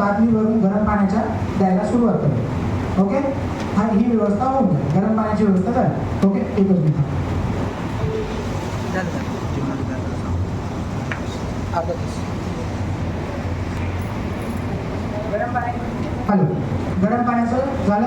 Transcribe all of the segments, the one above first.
बादलीवरून गरम पाण्याच्या द्यायला सुरुवात करेल ओके? हा ही व्यवस्था होऊन जाईल. गरम पाण्याची व्यवस्था झाली. ओके? एकच मिनिट. हॅलो. गरम पाण्याचं झालं.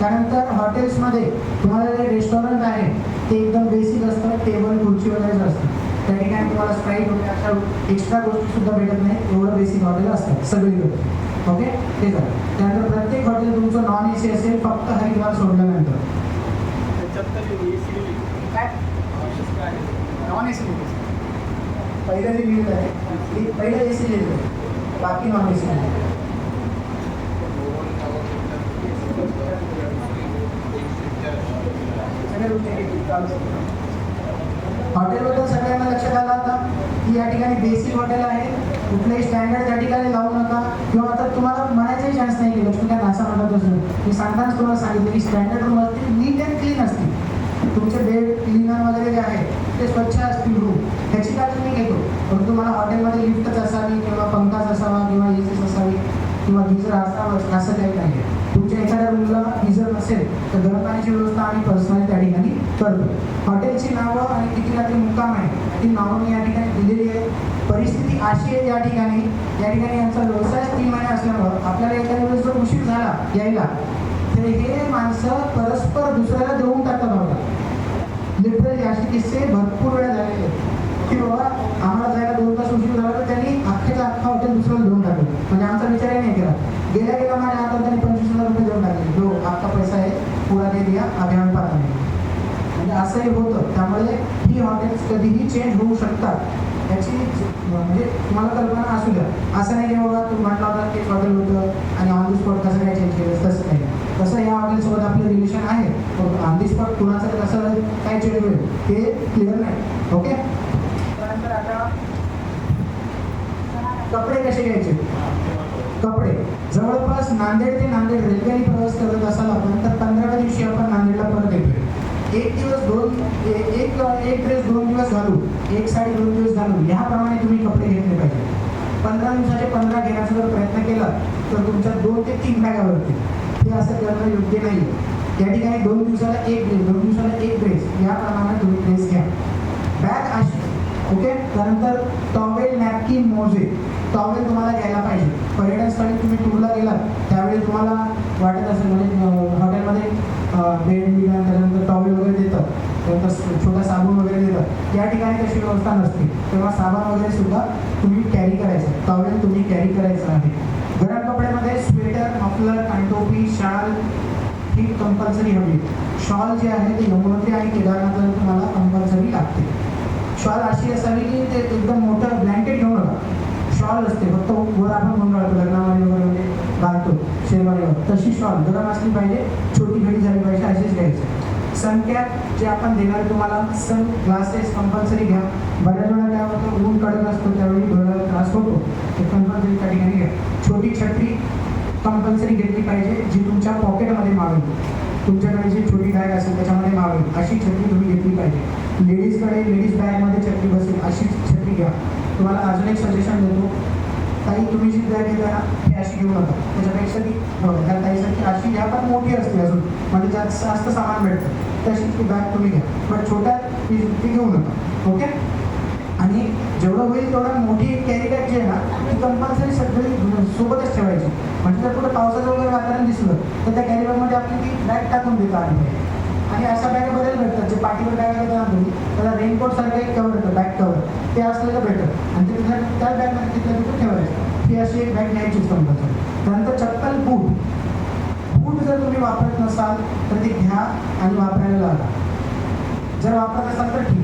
त्यानंतर हॉटेल्समध्ये तुम्हाला जे रेस्टॉरंट आहे ते एकदम बेसिक असतं. टेबल खुर्ची वगैरे असतं. त्या ठिकाणी तुम्हाला स्प्राईट वगैरे अशा एक्स्ट्रा गोष्टी सुद्धा भेटत नाही. एवढं बेसिक हॉटेल असतं. सगळीकडे. ओके ते झालं त्यानंतर प्रत्येक हॉटेल तुमचं नॉन ए सी असेल फक्त हरिद्वार सोडल्यानंतर काय नॉन ए सी पहिलं जे लिहिलं आहे पहिलं ए सी लिहिलं आहे बाकी नॉन ए सी. आहे. हॉटेलबद्दल सगळ्यांना लक्षात आलं आता. की या ठिकाणी बेसिक हॉटेल आहे. कुठलेही स्टँडर्ड त्या ठिकाणी लावू नका. किंवा आता तुम्हाला म्हणायचाही चान्स नाही की काय असं म्हणत असतो मी सांगतानाच तुम्हाला सांगितलं की स्टँडर्ड रूम असतील नीट अँड क्लीन असतील. तुमचे बेड क्लीनर वगैरे जे आहे ते स्वच्छ असतील रूम ह्याची काळजी मी घेतो. परंतु मला हॉटेलमध्ये लिफ्टच असावी किंवा पंखाच असावा किंवा एसीच असावी किंवा गिझर असावं असं काही नाही. आहे तुमच्या एखाद्या रूमला गिझर नसेल तर गरम पाण्याची व्यवस्था आम्ही पर्सनली त्या ठिकाणी करतो. हॉटेलची नावं आणि किती रात्री मुक्काम आहे ती नावं मी या ठिकाणी दिलेली आहे परिस्थिती अशी आहे या ठिकाणी या ठिकाणी यांचा व्यवसाय तीन महिने असल्यामुळं आपल्याला एखाद्या वेळेस जर उशीर झाला यायला तर हे माणसं परस्पर दुसऱ्याला देऊन टाकतात होता लिटरली असे किस्से भरपूर वेळा झालेले आहेत. की बाबा आम्हाला जायला दोन तास उशीर झाला तर त्यांनी अख्ख्याचा अख्खा हॉटेल दुसऱ्याला देऊन टाकलं. म्हणजे आमचा विचारही नाही केला. गेल्या गेल्या माझ्या हातात त्यांनी पंचवीस हजार रुपये देऊन टाकले. जो अख्खा पैसा आहे पुरा दे दिया अभियान पाहता. म्हणजे असंही होतं. त्यामुळे ही हॉटेल्स कधीही चेंज होऊ शकतात. याची म्हणजे तुम्हाला कल्पना असू द्या. असं नाही की बाबा तू म्हटला होता तेच हॉटेल होतं आणि ऑन दी स्पॉट कसं काय चेंज केलं तसं नाही. तसं या हॉटेलसोबत आपलं रिलेशन आहे. ऑन द स्पॉट कुणाचं कसं काय चेंज होईल ते क्लिअर नाही. ओके त्यानंतर आता कपडे कसे घ्यायचे? कपडे. जवळपास नांदेड ते नांदेड रेल्वेने प्रवास करत असाल आपण तर पंधराव्या दिवशी आपण नांदेडला परत येतोय. एक दिवस दोन एक एक ड्रेस दोन दिवस घालू एक साडी दोन दिवस घालू ह्याप्रमाणे तुम्ही कपडे घेतले पाहिजे. पंधरा दिवसाचे पंधरा घेण्याचा जर प्रयत्न केला तर तुमच्या दोन ते तीन बॅगा वरती हे असं करणं योग्य नाही त्या ठिकाणी दोन दिवसाला एक ड्रेस दोन दिवसाला एक ड्रेस याप्रमाणे तुम्ही ड्रेस घ्या. बॅग अशी ओके? त्यानंतर टॉवेल नॅपकिन मोजे. टॉवेल तुम्हाला घ्यायला पाहिजे. पर्यटन स्थळी तुम्ही टूरला गेलात त्यावेळी तुम्हाला वाटत असेल म्हणजे हॉटेलमध्ये बेड बिड त्यानंतर टॉवेल वगैरे देतात त्यानंतर छोटा साबण वगैरे देतात. या ठिकाणी तशी व्यवस्था नसते. तेव्हा साबण वगैरे सुद्धा तुम्ही कॅरी करायचं. टॉवेल तुम्ही कॅरी करायचं आहे. गरम कपड्यामध्ये स्वेटर मफलर कानटोपी शाल ही कंपल्सरी हवी शॉल जे आहे ते यमुनोत्री आणि केदारनाथला तुम्हाला कंपल्सरी लागते. शॉल अशी असावी की ते एकदम मोठं ब्लँकेट घेऊ नका. शॉल असते फक्त वर आपण गुंडाळतो लग्नामध्ये वगैरे म्हणजे घालतो शेरवानीवर तशी शॉल गरम असली पाहिजे छोटी घडी झाली पाहिजे अशीच घ्यायची. सनकॅप जे आपण देणार तुम्हाला सन ग्लासेस कंपल्सरी घ्या. बऱ्याच वेळा काय होतं ऊन कडक असतो त्यावेळी डोळ्याला त्रास होतो. ते कंपल्सरी त्या ठिकाणी घ्या. छोटी छत्री कंपल्सरी घेतली पाहिजे जी तुमच्या पॉकेटमध्ये मावेल. तुमच्याकडे जी छोटी बॅग असेल त्याच्यामध्ये मावेल. अशी छत्री तुम्ही घेतली पाहिजे. लेडीजकडे लेडीज बॅगमध्ये छत्री बसेल अशी छत्री घ्या. तुम्हाला अजून एक सजेशन देतो. काही तुम्ही जी बॅग घेता ना ती अशी घेऊ नका. त्याच्यापेक्षा ती बघा त्या ताईसाठी अशी घ्या पण मोठी असते अजून. म्हणजे जास्त जास्त सामान भेटतं तशी ती बॅग तुम्ही घ्या. पण छोट्या ती ती घेऊ नका. ओके? आणि जेवढं होईल तेवढं मोठी कॅरी बॅग जी आहे ना ती कंपल्सरी सगळी सोबतच ठेवायची. म्हणजे जर कुठं पावसाचं वगैरे वातावरण दिसलं तर त्या कॅरी बॅगमध्ये आपली ती बॅग टाकून देतो आम्ही. आणि अशा बॅग बरेच भेटतात जे पाठीवर बॅग आहे ना त्याला रेनकोट सारखं एक कवर येतं बॅग कवर ते असलेलं भेटतं आणि ते तिथल्या त्या बॅगमध्ये तिथल्या तिथे ठेवायचं. ही अशी एक बॅग न्यायची कंपल्सरी त्यानंतर चप्पल बूट बूट जर तुम्ही वापरत नसाल तर ते घ्या आणि वापरायला लागा जर वापरत असाल तर ठीक.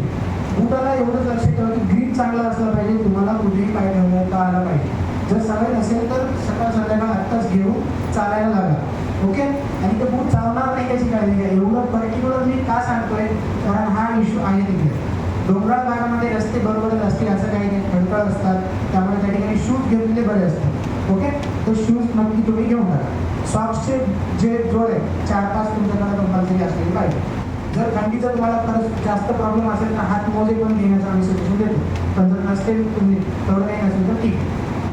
बुटाला एवढंच लक्ष ठेवा की ग्रीप चांगला असला पाहिजे तुम्हाला कुठेही पाय ठेवता आला पाहिजे. जर सवय नसेल तर सकाळ संध्याकाळ आत्ताच घेऊन चालायला लागा. ओके? आणि ते बूट चालणार नाही त्याची काळजी घ्या. एवढं पर्टिक्युलर मी का सांगतोय? कारण हा इश्यू आहे तिकडे डोंगराळ भागामध्ये रस्ते बरोबर असतील असं काही नाही. खडकळ असतात. त्यामुळे त्या ठिकाणी शूज घेतलेले बरे असतात. ओके? तर शूज नक्की तुम्ही घेऊन टाका सॉक्सचे जे जोड आहे चार पाच तुमच्याकडे कंपल्सरी असलेले पाहिजे. जर थंडीचा तुम्हाला खरंच जास्त प्रॉब्लेम असेल तर हात मोजे पण घेण्याचं आम्ही सजेशन देतो. पण जर नसेल तुम्ही तेवढं काही नसेल तर ठीक.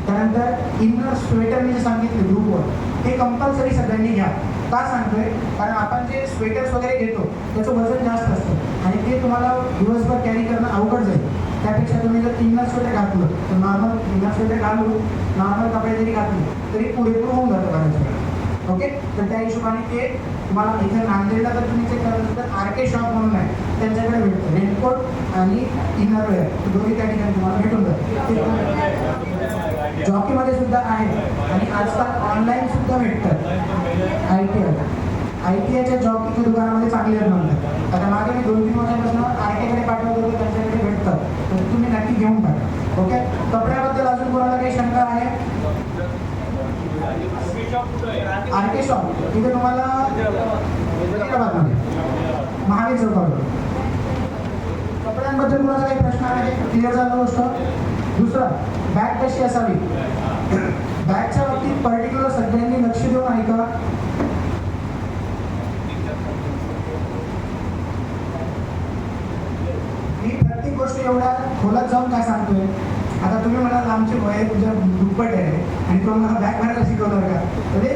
त्यानंतर इनर स्वेटर मी जे सांगितले ग्रुपवर ते कंपल्सरी सगळ्यांनी घ्या. का सांगतोय? कारण आपण जे स्वेटर्स वगैरे घेतो त्याचं वजन जास्त असतं. आणि ते तुम्हाला दिवसभर कॅरी करणं अवघड जाईल. त्यापेक्षा तुम्ही जर इन्नर स्वेटर घातलं तर नॉर्मल इन्नर स्वेटर घालून नॉर्मल कपडे जरी घातले तरी पुरेपूर होऊन जातं बऱ्याच ओके? तर त्या हिशोबाने ते तुम्हाला इथे नांदेडला जर तुम्ही चेक करायचं तर आर के शॉप म्हणून आहे. त्यांच्याकडे भेटतं. रेनकोट आणि इनर वेअर. दोन्ही त्या ठिकाणी तुम्हाला भेटून जातं. जॉकीमध्ये सुद्धा आहे. आणि आजकाल ऑनलाईन सुद्धा भेटतात. I T I I T आयच्या जॉकीच्या दुकानामध्ये चांगले म्हणतात. आता मागे मी दोन तीन वर्षापासून आय टी आयकडे पाठवलं होतं त्यांच्याकडे भेटतात. तर तुम्ही नक्की घेऊन टाका ओके? कपड्याबद्दल अजून कोणाला काही शंका आहे? आर के शॉप इथे तुम्हाला हैदराबादमध्ये. महावीर चौकावर. कपड्यांबद्दल कुणाचा काही प्रश्न आहे? क्लिअर झाला गोष्ट? दुसरं बॅग कशी असावी? बॅगच्या बाबतीत पर्टिक्युलर सगळ्यांनी लक्ष देऊन ऐका मी प्रत्येक गोष्ट एवढ्या खोलात जाऊन काय सांगतोय? आता तुम्ही म्हणाल आमचे वय तुझ्या दुप्पट आहे आणि तो मला बॅग भरायला शिकवणार का? तर ते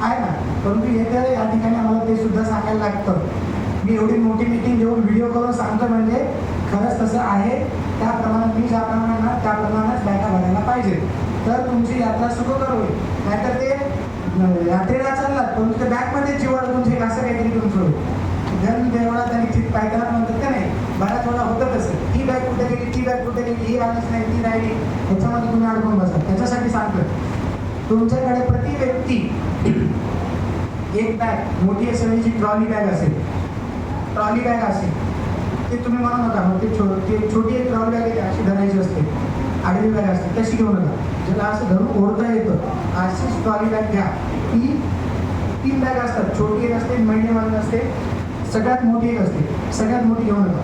आहे ना. परंतु येत्या या ठिकाणी आम्हाला ते सुद्धा सांगायला लागतं. मी एवढी मोठी मीटिंग घेऊन व्हिडिओ करून सांगतो म्हणजे खरंच तसं आहे. त्याप्रमाणे मी ज्याप्रमाणे त्या त्याप्रमाणेच बॅगा भरायला पाहिजे. तर तुमची यात्रा सुखकर होईल नाहीतर ते यात्रेला चाललात पण ते बॅगमध्ये जीवन तुमचे असं काहीतरी तुमचं होईल धन देवळा आणि चित पायताना म्हणतात का नाही? बऱ्याच वेळा होतं तसं. ही बॅग कुठे गेली ती बॅग कुठे गेली ही आलीच नाही ती राहिली. ह्याच्यामध्ये तुम्ही अडकून बसा. त्याच्यासाठी सांगतो तुमच्याकडे प्रति व्यक्ती एक बॅग मोठी असेल जी ट्रॉली बॅग असेल. ट्रॉली बॅग असेल. ते तुम्ही म्हणू नका. मग ते छो ते छोटी एक ट्रॉली बॅग आहे अशी धरायची असते. आडवी बॅग असते तशी घेऊ नका. ज्याला असं धरून ओढता येतं. अशीच ट्रॉली बॅग घ्या. ती तीन बॅग असतात. छोटी एक असते medium असते सगळ्यात मोठी एक असते. सगळ्यात मोठी घेऊ नका.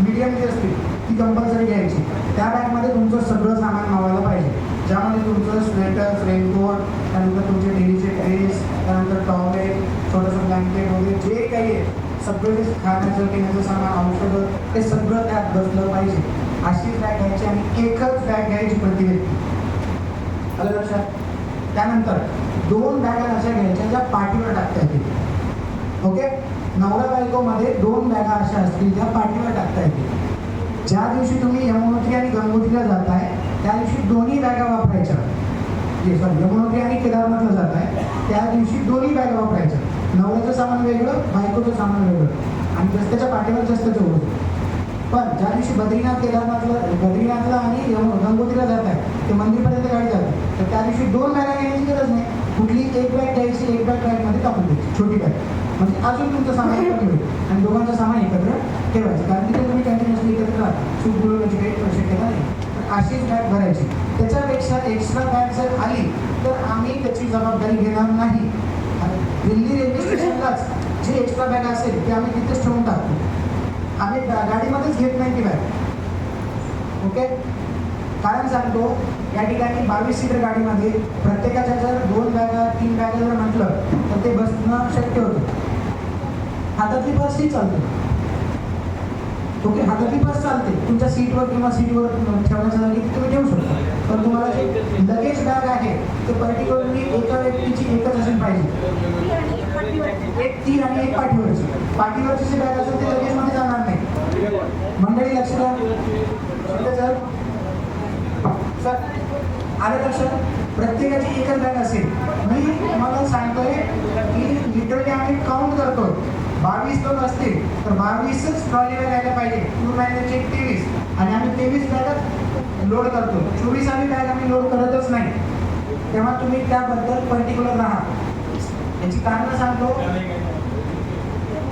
मीडियम जी असते ती कंपल्सरी घ्यायची. त्या बॅगमध्ये तुमचं सगळं सामान मावायला पाहिजे. ज्यामध्ये तुमचं स्वेटर रेनकोट त्यानंतर तुमचे डेलीचे ड्रेस त्यानंतर टॉवेल छोटंसं ब्लँकेट वगैरे जे काही आहे. सगळं जे खाण्याचं पिण्याचं सामान औषधं ते सगळं त्यात बसलं पाहिजे. अशीच बॅग घ्यायची आणि एकच बॅग घ्यायची प्रति व्यक्ती. आलं लक्षात? त्यानंतर दोन बॅगा अशा घ्यायच्या ज्या पाठीवर टाकता येतील. ओके? नवरा बायकोमध्ये दोन बॅगा अशा असतील ज्या पाठीवर टाकता येतील. ज्या दिवशी तुम्ही यमुनोत्री आणि गंगोत्रीला जाताय त्या दिवशी दोन्ही बॅगा वापरायच्या. सॉरी यमुनोत्री आणि केदारनाथला जाताय त्या दिवशी दोन्ही बॅगा वापरायच्या. नवऱ्याचं सामान वेगळं बायकोचं सामान वेगळं. आणि रस्त्याच्या पाठीवर जास्त तेवढं पण ज्या दिवशी बद्रीनाथ केदारनाथला बद्रीनाथला आणि यमु गंगोत्रीला जात आहे ते मंदिरपर्यंत गाडी जाते तर त्या दिवशी दोन बॅगा घेण्याची गरज नाही. कुठली एक बॅग घ्यायची एक बॅग बॅगमध्ये टाकून द्यायची. छोटी बॅग म्हणजे अजून तुमचं सामान एकत्र होईल आणि दोघांचं सामान एकत्र ठेवायचं. कारण तिथे तुम्ही कंटिन्युअसली एकत्र राहा. चूक बोलवण्याची काही शक्यता नाही. तर अशीच बॅग भरायची. त्याच्यापेक्षा एक्स्ट्रा बॅग जर आली तर आम्ही त्याची जबाबदारी घेणार नाही. दिल्ली रेल्वे स्टेशनलाच जी एक्स्ट्रा बॅग असेल ती आम्ही तिथेच ठेवून टाकतो. आम्ही गाडीमध्येच घेत नाही ती बॅग ओके? कारण सांगतो या ठिकाणी बावीस सीटर गाडीमध्ये प्रत्येकाच्या जर दोन बॅगा तीन बॅगा जर म्हटलं तर ते बसणं शक्य होतं. हातातली बस ही चालते. ओके हातातली बस चालते. तुमच्या सीटवर किंवा सीटवर ठेवण्याच्या जागी ती तुम्ही ठेवू शकता. पण तुम्हाला जे लगेज बॅग आहे ते पर्टिक्युलरली एका व्यक्तीची एकच असेल पाहिजे. एक तीन आणि एक पाठीवरची. पाठीवरची जी बॅग असेल ते लगेच मध्ये जाणार नाही. मंडळी लक्ष द्या. सर सर आलं लक्षात? प्रत्येकाची एकच बॅग असेल. मी तुम्हाला सांगतोय की लिटरली आम्ही काउंट करतो बावीस लोक असतील तर बावीसच ट्रॉलीला जायला पाहिजे. टू महिन्याचे तेवीस. आणि आम्ही तेवीस बॅगच लोड करतो चोवीस आम्ही बॅग आम्ही लोड करतच नाही. तेव्हा तुम्ही त्याबद्दल पर्टिक्युलर राहा. याची कारणं सांगतो.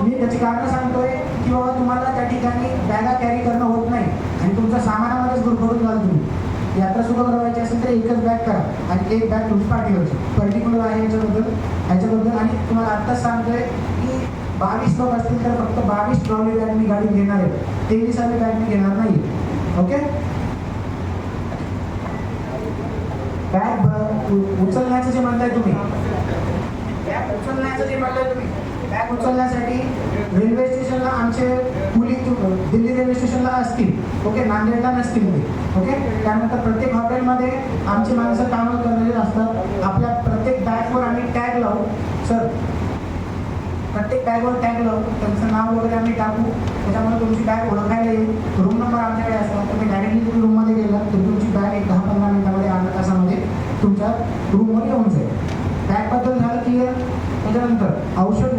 मी त्याची कारणं सांगतोय की बाबा तुम्हाला त्या ठिकाणी बॅगा कॅरी करणं होत नाही. आणि तुमच्या सामानामध्येच गुरफडून जाल तुम्ही. यात्रा सुद्धा करायची असेल तर एकच बॅग करा आणि एक बॅग तुम्ही पाठीवरची पर्टिक्युलर आहे याच्याबद्दल ह्याच्याबद्दल आणि तुम्हाला आत्ताच सांगतोय की बावीस लोक असतील तर फक्त बावीस ट्रॉली बॅग मी गाडी घेणार आहे. तेवीसावी बॅग मी घेणार नाही ओके बॅग उचलण्याचं जे म्हणताय तुम्ही. बॅग उचलण्याचं जे म्हणताय तुम्ही. बॅग उचलण्यासाठी रेल्वे स्टेशनला आमचे मुली दिल्ली रेल्वे स्टेशनला असतील. ओके नांदेडला नसतील मुली. ओके त्यानंतर प्रत्येक हॉटेलमध्ये आमची माणसं कामं करणारे असतात. आपल्या प्रत्येक बॅगवर आम्ही टॅग लावू. सर प्रत्येक बॅगवर टॅग लावू. त्यांचं नाव वगैरे आम्ही टाकू. त्याच्यामुळे तुमची बॅग ओळखायला येईल. रूम नंबर आमच्याकडे असतात. तुम्ही डायरेक्टली तुम्ही रूममध्ये गेला तर तुमची बॅग एक दहा पंधरा मिनिटामध्ये अर्ध्या तासामध्ये तुमच्या रूमवर येऊन जाईल बॅगबद्दल झालं क्लिअर त्याच्यानंतर औषध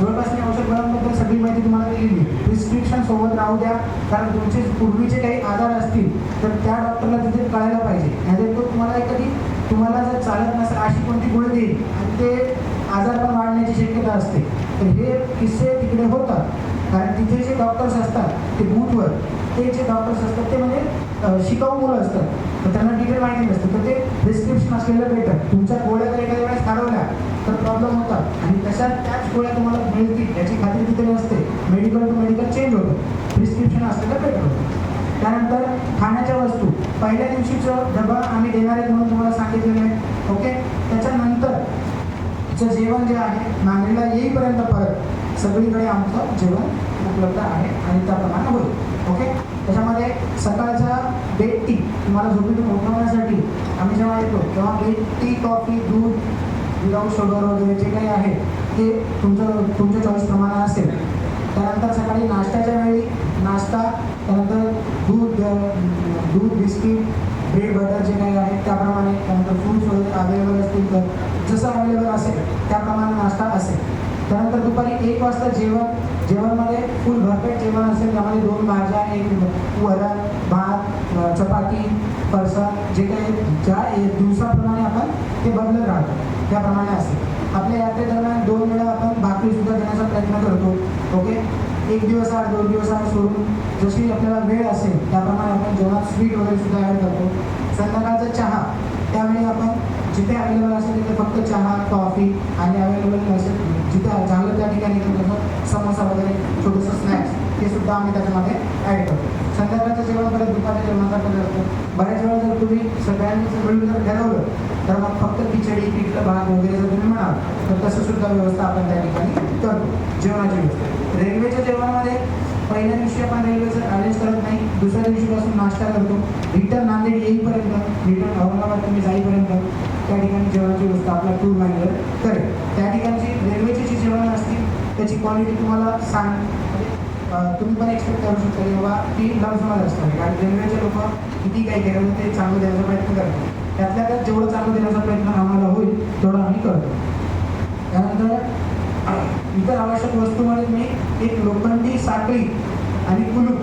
गोळ्या जवळपास औषध सगळी माहिती तुम्हाला दिलेली प्रिस्क्रिप्शन सोबत राहू द्या कारण तुमचे पूर्वीचे काही आजार असतील तर त्या डॉक्टरला तिथे कळायला पाहिजे. नाही तो तुम्हाला एखादी तुम्हाला जर चालत नसेल अशी कोणती गोळी देईल आणि ते आजार पण वाढण्याची शक्यता असते. तर हे किस्से तिकडे होतात. कारण तिथे जे डॉक्टर्स असतात ते बूथवर ते जे डॉक्टर्स असतात ते म्हणजे शिकाऊ मुलं असतात. तर त्यांना डिटेल माहिती नसतं. तर ते प्रिस्क्रिप्शन असलेलं बेटर तुमच्या गोळ्या जर एखाद्या वेळेस हरवल्या तर प्रॉब्लेम होतात आणि तशा त्याच गोळ्या तुम्हाला मिळतील. याची खात्री तिथे नसते. मेडिकल टू मेडिकल चेंज होतं. प्रिस्क्रिप्शन असलेलं बेटर होतं त्यानंतर खाण्याच्या वस्तू. पहिल्या दिवशीचं डबा आम्ही देणार आहे म्हणून तुम्हाला सांगितलेलं आहे. ओके त्याच्यानंतरचं जेवण जे आहे नांदेडला येईपर्यंत परत सगळीकडे आमचं जेवण उपलब्ध आहे आणि त्याप्रमाणे होईल. ओके त्याच्यामध्ये सकाळचा बेड टी तुम्हाला झोपेतून उठवण्यासाठी आम्ही जेव्हा येतो तेव्हा बेड टी कॉफी दूध विदाऊट शुगर वगैरे जे काही आहे ते तुमचं तुमच्या चॉईसप्रमाणे असेल. त्यानंतर सकाळी नाश्त्याच्या वेळी नाश्ता त्यानंतर दूध दूध बिस्किट ब्रेड बटर जे काही आहे त्याप्रमाणे त्यानंतर फ्रूट्स वगैरे अवेलेबल असतील तर जसं अवेलेबल असेल त्याप्रमाणे नाश्ता असेल. त्यानंतर दुपारी एक वाजता जेवण जेवणमध्ये फुल भरपेट जेवण असेल त्यामध्ये दोन भाज्या एक वरण भात चपाती फरसा जे काही ज्या दिवसाप्रमाणे आपण ते बदलत राहतो. त्याप्रमाणे असेल आपल्या यात्रेदरम्यान दोन वेळा आपण भाकरीसुद्धा देण्याचा प्रयत्न करतो. ओके? एक दिवस आड दोन दिवस आड सोडून जशी आपल्याला वेळ असेल त्याप्रमाणे आपण जेवणात स्वीट वगैरे सुद्धा ॲड करतो. संध्याकाळचा चहा त्यावेळी आपण जिथे अवेलेबल असेल तिथे फक्त चहा कॉफी आणि अवेलेबल नसेल जिथे झालं त्या ठिकाणी समोसा वगैरे छोटंसं स्नॅक्स ते सुद्धा आम्ही त्याच्यामध्ये ॲड करतो. संध्याकाळचं जेवण दुपारच्या जेवणाचा पण असतो. बऱ्याच वेळा जर तुम्ही सगळ्यांनी मिळून जर ठरवलं तर मग फक्त खिचडी पिठलं भात वगैरे जर तुम्ही म्हणाल तर तसं सुद्धा व्यवस्था आपण त्या ठिकाणी करतो जेवणाची व्यवस्था. रेल्वेच्या जेवणामध्ये पहिल्या दिवशी आपण रेल्वेचं अरेंज करत नाही दुसऱ्या दिवशीपासून नाश्ता करतो. रिटर्न नांदेड येईपर्यंत रिटर्न औरंगाबाद तुम्ही जाईपर्यंत त्या ठिकाणी जेवणाची व्यवस्था आपला टूर मॅनेजर करेल. त्या ठिकाणची रेल्वेची जी जेवण असतील त्याची क्वालिटी तुम्हाला सांग. तुम्ही पण एक्सपेक्ट करू शकता की बाबा ती लमसमच असणार कारण रेल्वेचे लोक किती काही केलं ते चांगलं देण्याचा प्रयत्न करतात. त्यातल्या त्यात जेवढं चांगलं देण्याचा प्रयत्न आम्हाला होईल तेवढं आम्ही करतो. त्यानंतर इतर आवश्यक वस्तूमध्ये मी एक लोखंडी साखळी आणि कुलूप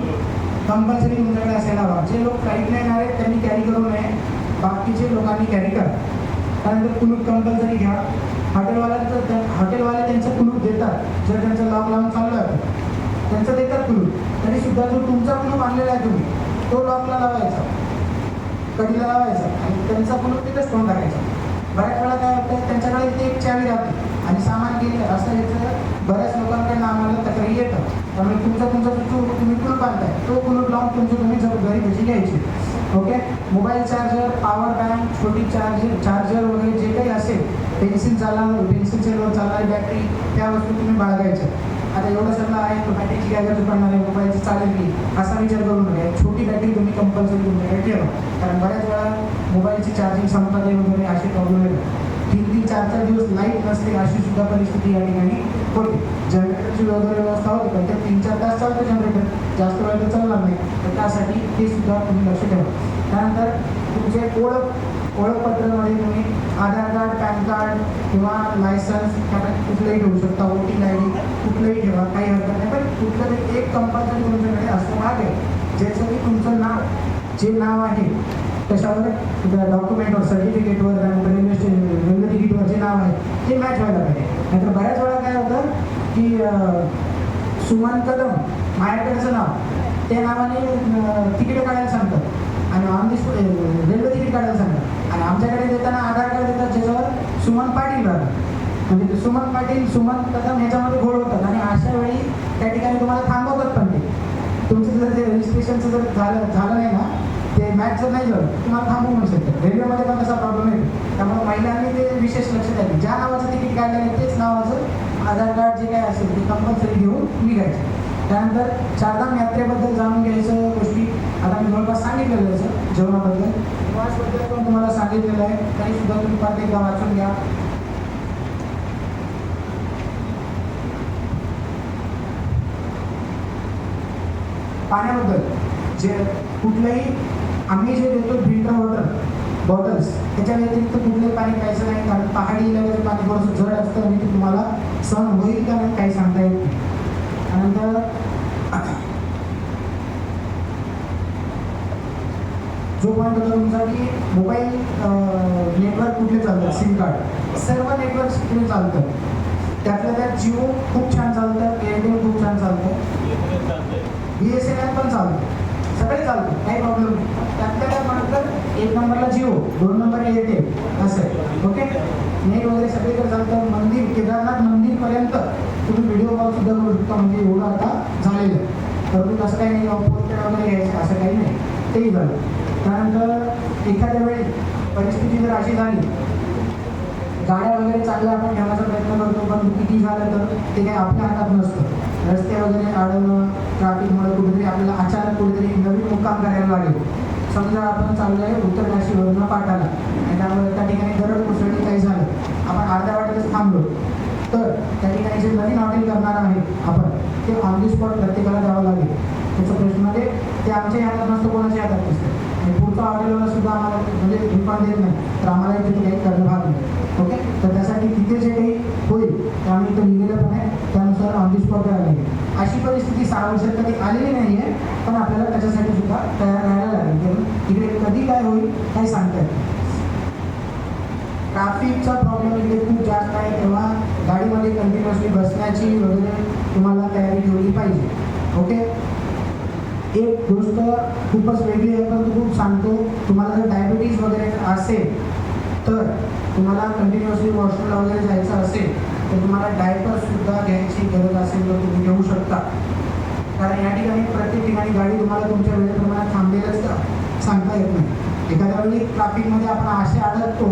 कंपल्सरी तुमच्याकडे असायला हवा. जे लोक फ्लाईटला येणार आहेत त्यांनी कॅरी करू नये. बाकीचे लोकांनी कॅरी करा. त्यानंतर कुलूप कंपल्सरी घ्या. हॉटेलवाल्यांचं त्या हॉटेलवाले त्यांचं कुलूप देतात. जर त्यांचं लॉक लावून चाललं त्यांचं देतात कुलूप तरी सुद्धा जो तुमचा कुलूप आणलेला आहे तुम्ही तो लॉकला लावायचा. कडीला लावायचा. आणि त्यांचा कुलूप तिथेच फोन टाकायचा. बऱ्याच वेळा काय होतं त्यांच्याकडे ते एक चावी राहते. आणि सामान गेले असं याचं बऱ्याच लोकांकडनं आम्हाला तक्रारी येतं त्यामुळे तुमचा तुमचा जो तुम्ही कुलूप आणताय तो कुलूप लावून तुमची तुम्ही जबाबदारी त्याची घ्यायची. Okay? Mobile charger power bank छोटी चार्जर चार्जर वगैरे जे काही असेल पेन्सिल चालणार पेन्सिलवर चालणारी बॅटरी त्या वस्तू तुम्ही बाळगायच्या आता एवढं सगळं आहे तर बॅटरीची काय गरज पडणार आहे मोबाईलची चालेल की असा विचार करू नका छोटी बॅटरी तुम्ही कंपल्सरी तुमच्याकडे ठेवा. कारण बऱ्याच वेळा मोबाईलची चार्जिंग संपत आहे वगैरे असे प्रॉब्लेम येतात तीन तीन चार चार दिवस लाइट नसते अशी सुद्धा परिस्थिती या ठिकाणी होते. जनरेटरची वगैरे व्यवस्था होती पण ते तीन चार तास चालतं जनरेटर जास्त वेळ तर चालणार नाही. तर त्यासाठी ते सुद्धा तुम्ही लक्ष ठेवा. त्यानंतर तुमचे ओळख ओळखपत्रामध्ये तुम्ही आधार कार्ड पॅन कार्ड किंवा लायसन्स कुठलंही ठेवू शकता. वोटिंग आय डी कुठलंही ठेवा काही हरकत नाही. पण कुठलं तरी एक कंपल्सरी तुमच्याकडे असं भाग आहे ज्याचं की तुमचं नाव जे नाव आहे त्याच्यावर डॉक्युमेंटवर सर्टिफिकेटवर रेल्वे स्टेशन रेल्वे तिकीटवर जे नाव आहे ते मॅच व्हायला पाहिजे. नाहीतर बऱ्याच वेळा काय होतं की सुमन कदम माझ्याकडचं नाव त्या नावाने तिकीट काढायला सांगतात. आणि ऑन रेल्वे तिकीट काढायला सांगतात. आमच्याकडे देताना आधार कार्ड देतात ज्याच्यावर सुमन पाटील राहतात. म्हणजे सुमन पाटील सुमन कदम ह्याच्यामध्ये घोळ होतात. आणि अशा वेळी त्या ठिकाणी तुम्हाला थांबवतात पण ते. तुमचं जर ते रजिस्ट्रेशनचं जर झालं झालं नाही ना ते मॅच जर नाही झालं तुम्हाला थांबवू पण शकतात रेल्वेमध्ये पण तसा प्रॉब्लेम येतो. त्यामुळे महिलांनी ते विशेष लक्ष द्यावे ज्या नावाचं तिकीट काढलं आहे तेच नावाचं आधार कार्ड जे काय असेल ते कंपल्सरी घेऊन निघायचं. त्यानंतर चारधाम यात्रेबद्दल जाणून घ्यायचं गोष्टी. आता मी जवळपास सांगितलेलं आहे जेवणाबद्दल. प्रवासबद्दल पण तुम्हाला सांगितलेलं आहे. तरी सुद्धा तुम्ही परत एकदा वाचून घ्या. पाण्याबद्दल जे कुठलंही आम्ही जे देतो फिल्टर वॉटर बॉटल्स त्याच्या व्यतिरिक्त कुठलंही पाणी प्यायचं नाही कारण पहाडी इलाक्याचं पाणी थोडंसं जड असतं आणि तुम्हाला सहन होईल का नाही काही सांगता येत नाही. त्यानंतर जो पॉईंट होता तुमचा की मोबाईल नेटवर्क कुठले चालतं सिम कार्ड सर्व नेटवर्क कुठले चालतं त्यातल्या त्यात जिओ खूप छान चालतं एअरटेल खूप छान चालतं. बी एस एन एल पण चालतं. सगळे चालतं काही प्रॉब्लेम नाही. त्यातल्या त्यात म्हटलं एक नंबरला जिओ दोन नंबर एअरटेल असं आहे. ओके? नेट वगैरे सगळीकडे चालतं मंदिर केदारनाथ मंदिरपर्यंत तुम्ही व्हिडिओ कॉल सुद्धा करू शकता. म्हणजे एवढं आता झालेलं आहे. परंतु तसं काही नाही पोस्टेड वगैरे घ्यायचं असं काही नाही. तेही झालं. त्यानंतर एखाद्या वेळी परिस्थिती जर अशी झाली गाड्या वगैरे चांगल्या आपण ठेवण्याचा प्रयत्न करतो पण किती झालं तर ते काही आपल्या हातात नसतं. रस्ते वगैरे अडवणं ट्रॅफिकमुळे कुठेतरी आपल्याला अचानक कुठेतरी नवीन मुक्काम करायला लागेल. समजा आपण चाललो आहे उत्तर काशीवरून पाठाला आणि त्यामुळे त्या ठिकाणी दरड कोसळली काही झालं. आपण अर्ध्या वाटेतच थांबलो. तर त्या ठिकाणी जे नवीन हॉटेल करणार आहे आपण ते ऑन दी स्पॉट प्रत्येकाला द्यावं लागेल. त्याचा प्रश्न ते आमच्या हातात नसतं कोणाच्या हातात नसतं. आणि पुढच्या सुद्धा आम्हाला म्हणजे रिफंड देत नाही. तर आम्हाला तिथे काही करणं भाग नाही. ओके तर त्यासाठी तिथे जे काही होईल ते आम्ही इथं लिहिलेलं पण आहे. त्यानुसार ऑन दी स्पॉट करायला लागेल अशी परिस्थिती सहा वर्षात कधी आलेली नाही आहे पण आपल्याला त्याच्यासाठी सुद्धा तयार राहायला लागेल. कारण तिकडे कधी काय होईल काही सांगता येईल ट्राफिकचा ट्रॅफिकचा प्रॉब्लेम इकडे खूप जास्त आहे. तेव्हा गाडीमध्ये कंटिन्युअसली बसण्याची वगैरे तुम्हाला तयारी ठेवली पाहिजे. ओके एक गोष्ट खूपच वेगळी आहे पण खूप सांगतो तुम्हाला जर डायबिटीज वगैरे असेल तर तुम्हाला कंटिन्युअसली वॉशरूमला वगैरे जायचं असेल तर तुम्हाला डायपरसुद्धा घ्यायची गरज असेल तर तुम्ही घेऊ शकता. कारण या ठिकाणी प्रत्येक ठिकाणी गाडी तुम्हाला तुमच्या वेळेप्रमाणे थांबलेलंच सांगता येत नाही. एखाद्या वेळी ट्रॅफिकमध्ये आपण असे अडकतो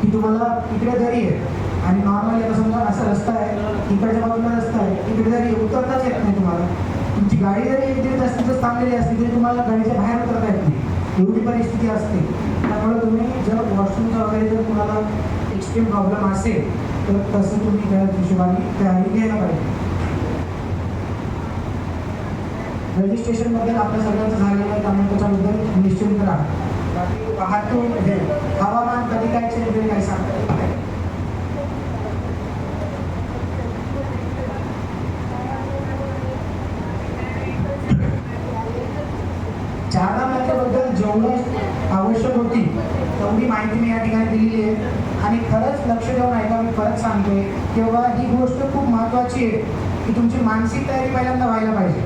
की तुम्हाला इकडे जरी आहे आणि नॉर्मली समजा असा रस्ता आहे इकडच्या बाजूला रस्ता आहे इकडे जरी उतरताच येत नाही तुम्हाला. तुमची गाडी जरी एक दीड जास्तीत थांबलेली असली तरी तुम्हाला गाडीच्या बाहेर उतरता येत नाही. एवढी परिस्थिती असते. त्यामुळे तुम्ही जर वॉशरूमचा वगैरे जर तुम्हाला एक्स्ट्रीम प्रॉब्लेम असेल तर तसं तुम्ही त्या हिशोबाने तयारी घ्यायला पाहिजे. रजिस्ट्रेशनबद्दल आपल्या सगळ्यांचं झालेलं आहे त्यामुळे त्याच्याबद्दल निश्चिंत राहा. बाकी वाहतूक हे हवामान कधी काय चेंज होईल काही येत नाही. चारधाम यात्रेबद्दल जेवढं आवश्यक होती तेवढी माहिती मी या ठिकाणी दिलेली आहे. आणि खरंच लक्ष देऊन ऐका मी परत सांगतोय तेव्हा ही गोष्ट खूप महत्त्वाची आहे की तुमची मानसिक तयारी पहिल्यांदा व्हायला पाहिजे.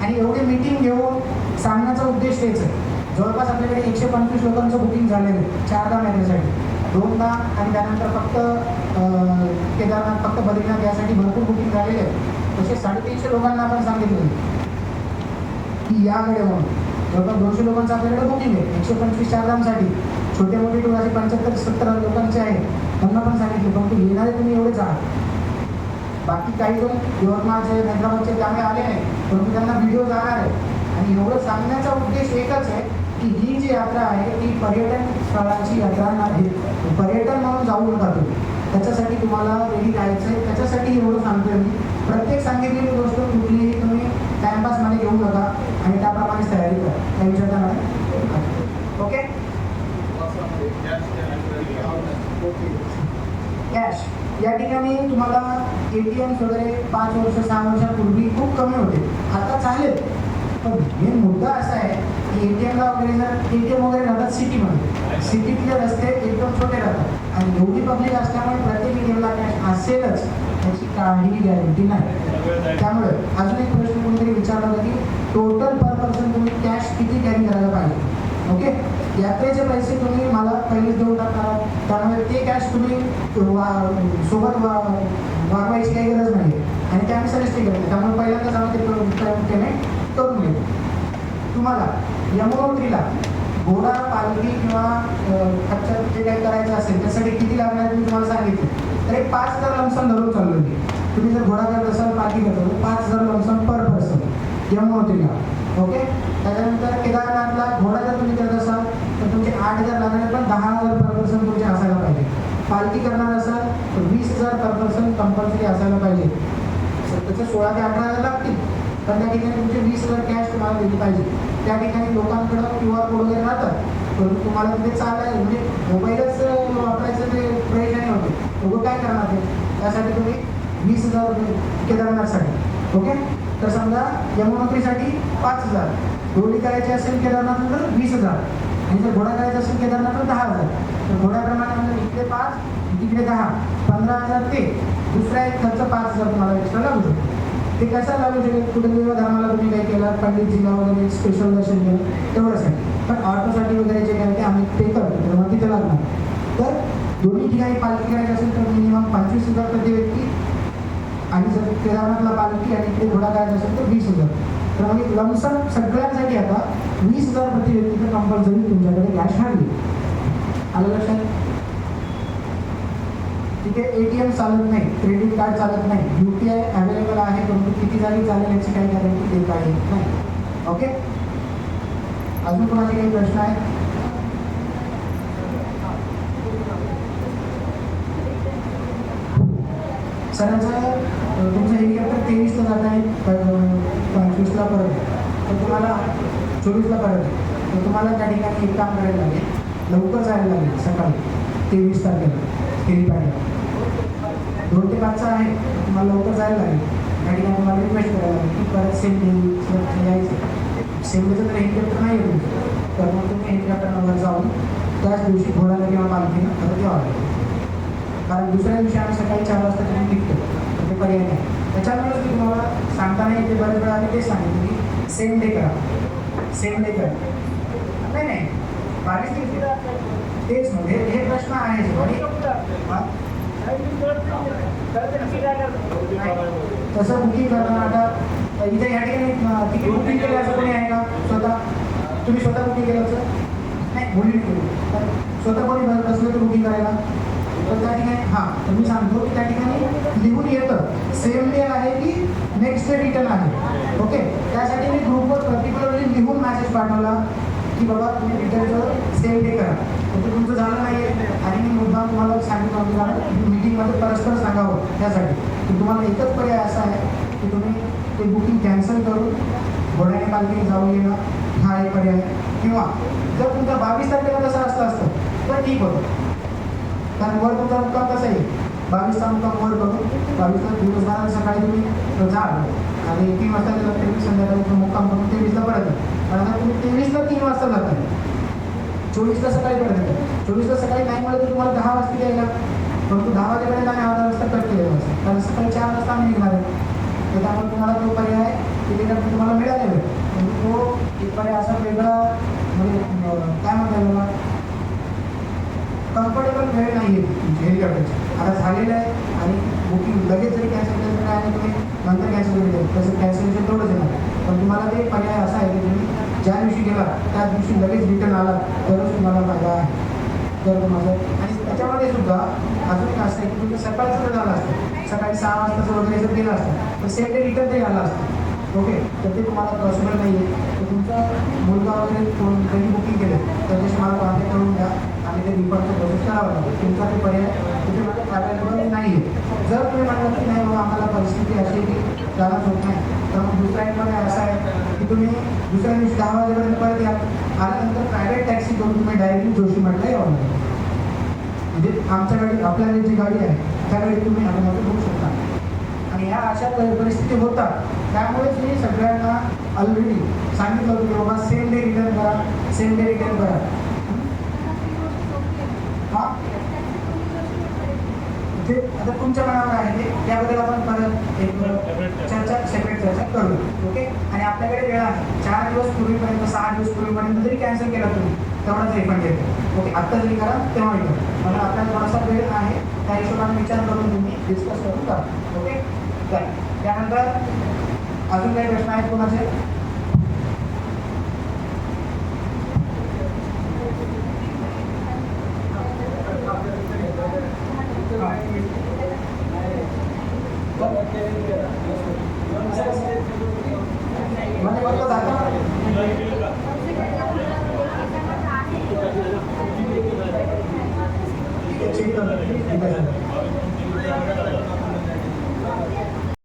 आणि एवढी मीटिंग घेऊन सांगण्याचा उद्देश तेच आहे. जवळपास आपल्याकडे एकशे पंचवीस लोकांचं बुकिंग झालेलं आहे चार दहा महिन्यासाठी. दोनदा आणि त्यानंतर फक्त केदारनाथ फक्त बद्रीनाथ यासाठी भरपूर बुकिंग झालेले आहे तसे साडेतीनशे लोकांना आपण सांगितलं. की याकडे म्हणून जवळपास दोनशे लोकांचं आपल्याकडे बुकिंग आहे. एकशे पंचवीस चारधामसाठी छोटे मोठे टूर असे पंच्याहत्तर सत्तर लोकांचे आहेत त्यांना पण सांगितले परंतु येणारे तुम्ही एवढेच आहात. बाकी काही जण यवतमाळचे हैदराबादचे त्यामुळे आले नाही परंतु त्यांना व्हिडिओ जाणार आहे. आणि एवढं सांगण्याचा उद्देश एकच आहे की ही जी यात्रा आहे ती पर्यटन स्थळाची यात्रा नाही. पर्यटन म्हणून जाऊ नका तुम्ही? त्याच्यासाठी तुम्हाला रेडी राहायचं आहे. त्याच्यासाठी एवढं सांगतोय मी. प्रत्येक सांगितलेली गोष्ट कुठलीही तुम्ही टाइमपासमध्ये घेऊ नका. आणि त्याप्रमाणेच तयारी करा. काही विचारता मॅडम ओके कॅश या ठिकाणी तुम्हाला ए टी एम वगैरे पाच वर्ष सहा वर्षापूर्वी खूप कमी होते. आता चालेल. पण मेन मुद्दा असा आहे की ए टी एमला वगैरे जर ए टी एम वगैरे राहतात सिटीमध्ये सिटीतले रस्ते एकदम छोटे राहतात. आणि एवढी पब्लिक असल्यामुळे प्रत्येक ए टी एमला कॅश असेलच. याची काहीही गॅरंटी नाही. त्यामुळे अजून एक प्रश्न कोणतरी विचारला होता की टोटल पर पर्सन तुम्ही कॅश किती कॅरी करायला पाहिजे? ओके यात्रेचे पैसे तुम्ही मला पहिलेच देऊन टाकणार त्यामुळे ते कॅश तुम्ही वा- सोबत वा वागवायची काही गरज नाही आणि त्यानुसारच ते करते त्यामुळे पहिल्यांदाच आम्ही ते पेमेंट करून घेतो तुम्हाला यमुनोत्रीला घोडा पालखी किंवा खच्चर जे काही करायचं असेल त्यासाठी किती लागणार आहे मी तुम्हाला सांगितलं. तर एक पाच हजार लमसम धरून चाललो तुम्ही जर घोडा करत असाल पालखी करत असाल पाच हजार लमसम पर पर्सन यमुनोत्रीला ओके? त्याच्यानंतर केदारनाथला घोडा जर तुम्ही करत असाल तर तुमचे आठ हजार लागणार पण दहा हजार पर पर्सन तुमचे असायला पाहिजे. पालखी करणार असाल तर वीस हजार पर पर्सन कंपल्सरी असायला पाहिजे. त्याचे सोळा ते अठरा हजार लागतील. पण त्या ठिकाणी तुमचे वीस हजार कॅश तुम्हाला दिली पाहिजे. त्या ठिकाणी लोकांकडं क्यू आर कोड वगैरे राहतात परंतु तुम्हाला तिथे चालायला म्हणजे मोबाईलच वापरायचं ते प्रयत्न नाही होते. लोक काय करणार ते? त्यासाठी तुम्ही वीस हजार रुपये केदारनाथसाठी. ओके? तर समजा यमुनोत्रीसाठी पाच हजार. डोली करायची असेल केदारनाथ तर वीस हजार. आणि जर घोडा करायचा असेल केदारनाथ तर दहा हजार. तर घोड्याप्रमाणे म्हणजे इकडे पाच तिकडे दहा. पंधरा हजार ते. दुसरा एक खर्च पाच हजार तुम्हाला एक्स्ट्रा लागू शकतो. ते कसा लागू शकेल कुठे देवा धर्माला तुम्ही काय केलं जिल्हा वगैरे स्पेशल दर्शन केलं तेवढंसाठी पण ऑटोसाठी वगैरे जे काय ते आम्ही पे करतो. तेव्हा तिथे लागणार. तर दोन्ही ठिकाणी पालखी करायची असेल तर मिनिमम पंचवीस हजार प्रति व्यक्ती. आणि जर केदारनाथला पालखी आणि इकडे घोडा करायचा असेल तर वीस हजार. तर मग लमसम सगळ्यांसाठी आता वीस हजार प्रति व्यक्तीचं कंपल्सरी तुमच्याकडे कॅश हवी. आलं लक्षात? तिथे ए टी एम चालत नाही क्रेडिट कार्ड चालत नाही यू पी आय अवेलेबल आहे परंतु किती जागी चालेल याची काही गॅरंटी देत आहे नाही. ओके अजून कोणाचे काही प्रश्न आहेत? सरांचं तुमचं हेलिकॉप्टर तेवीसला जात आहे पंचवीसला परत. तर तुम्हाला चोवीसला परत. तर तुम्हाला त्या ठिकाणी एक काम करायला लागेल. लवकर जायला लागेल सकाळी. तेवीस तारखेला. हेलिपॅडला दोन ते पाचचा आहे. तुम्हाला लवकर जायला लागेल. त्या ठिकाणी तुम्हाला रिक्वेस्ट करायला लागेल की परत सेम डे यायचं. सेम तर हेलिकॉप्टर नाही येऊ तर मग तुम्ही हेलिकॉप्टरवर जाऊन त्याच दिवशी घोड्याला किंवा पालखीनं परत यावं लागेल. कारण दुसऱ्या दिवशी आम्ही सकाळी चार वाजता तुम्ही निघतो. पर्याय नाही त्याच्यामुळेच मी तुम्हाला सांगताना येते बरेच वेळा आम्ही तेच सांगितलं की सेम डे करा. सेम डे करा. नाही नाही. बावीस तेच मग. हे प्रश्न आहेच आणि हा? तसं बुकिंग करणं आता इथे या ठिकाणी तिकीट बुकिंग केलं असं कोणी आहे का? स्वतः? तुम्ही स्वतः बुकिंग केलं असं? नाही तर स्वतः कोणी बस- बसलं तर बुकिंग करायला? तर त्या ठिकाणी हां तर मी सांगतो की त्या ठिकाणी लिहून येतं. सेम डे आहे की नेक्स्ट डे रिटर्न आहे. ओके त्यासाठी मी ग्रुपवर पर्टिक्युलरली लिहून मॅसेज पाठवला की बाबा तुम्ही रिटर्नचं सेम डे करा. तर तुमचं झालं नाही आणि मी मुद्दा तुम्हाला सांगितलं तुम्हाला मीटिंगमध्ये परस्पर सांगावं त्यासाठी. की तुम्हाला एकच पर्याय असा आहे की तुम्ही ते बुकिंग कॅन्सल करून घोड्याने पालखीने जाऊन येणं हा एक पर्याय. किंवा जर तुमचा बावीस तारखेला तसं असतं असतं तर ठीक होतं. कारण वर तुमचा मुक्काम कसा आहे बावीसचा मुक्काम वर करून बावीसला दिवसभरात सकाळी तुम्ही जा आणि तीन वाजता गेला तेवीस संध्याकाळी मुक्काम करून तेवीसला परत कारण आता तुम्ही तेवीसला तीन वाजता जाता चोवीसला सकाळी परत चोवीसला सकाळी नाही मिळालं तर तुम्हाला दहा वाजता यायला. परंतु दहा वाजेपर्यंत आम्ही अर्धा वाजता कट केलेला असतो कारण सकाळी चार वाजता आम्ही निघणार आहे. तर त्यामुळे तुम्हाला तो पर्याय तिकीट तुम्हाला मिळालेला आहे. तो एक पर्याय असा वेगळा म्हणजे काय म्हणता येईल कम्फर्टेबल वेळ नाही आहे हेलिकॉप्टरची आता झालेलं आहे आणि बुकिंग लगेच जरी कॅन्सल केलं तर काय आणि तुम्ही नंतर कॅन्सल करू द्या तसं कॅन्सलेशन म्हणजे तेवढंच येणार पण तुम्हाला ते पर्याय असा आहे की तुम्ही ज्या दिवशी गेला त्या दिवशी लगेच रिटर्न आला तरच तुम्हाला फायदा आहे. तर तुम्हाला आणि त्याच्यामध्ये सुद्धा अजून एक असं आहे की तुम्ही सकाळचं सुद्धा झालं असतं सकाळी सहा वाजताचं वगैरे जर गेलं असतं तर सेम डे रिटर्न ते आलं असतं. ओके तर ते तुम्हाला पॉसिबल नाही आहे तर तुमचा मुलगा वगैरे कोण त्यांनी बुकिंग केलं तर त्याच्याशी मला कॉन्टॅक्ट करून द्या आणि ते रिफंडचं प्रोसेस करावं लागेल. तुमचा ते पर्याय त्याच्यामध्ये अवेलेबल नाही आहे जर तुम्ही म्हणलं की नाही बाबा आम्हाला परिस्थिती अशी की चालत होत नाही तर मग दुसरा एक पर्याय असा आहे की तुम्ही दुसऱ्या दिवशी दहा वाजेपर्यंत परत या. आल्यानंतर प्रायव्हेट टॅक्सी करून तुम्ही डायरेक्टली जोशी म्हटलं यावं लागेल म्हणजे आमच्या गाडी आपल्याकडे जी गाडी आहे त्या गाडी तुम्ही आम्हाला होऊ शकता. आणि ह्या अशा परि- परिस्थिती होतात. त्यामुळेच मी सगळ्यांना ऑलरेडी सांगितलं होतं की बाबा सेम डे रिटर्न करा सेम डे रिटर्न करा. हा? ते आता तुमच्या मनावर आहे ते. त्याबद्दल आपण परत एक चर्चा. सेपरेट चर्चा करू. ओके आणि आपल्याकडे वेळ आहे. चार दिवस पूर्वीपर्यंत सहा दिवस पूर्वीपर्यंत जरी कॅन्सल केला तुम्ही तेवढाच रिफंड येतो ओके आत्ता जरी करा तेव्हा येतो. म्हणून आपल्याला थोडासा वेळ आहे. त्या हिशोबाने विचार करून तुम्ही डिस्कस करून करा. ओके त्यानंतर अजून काही प्रश्न आहेत कोणाचे?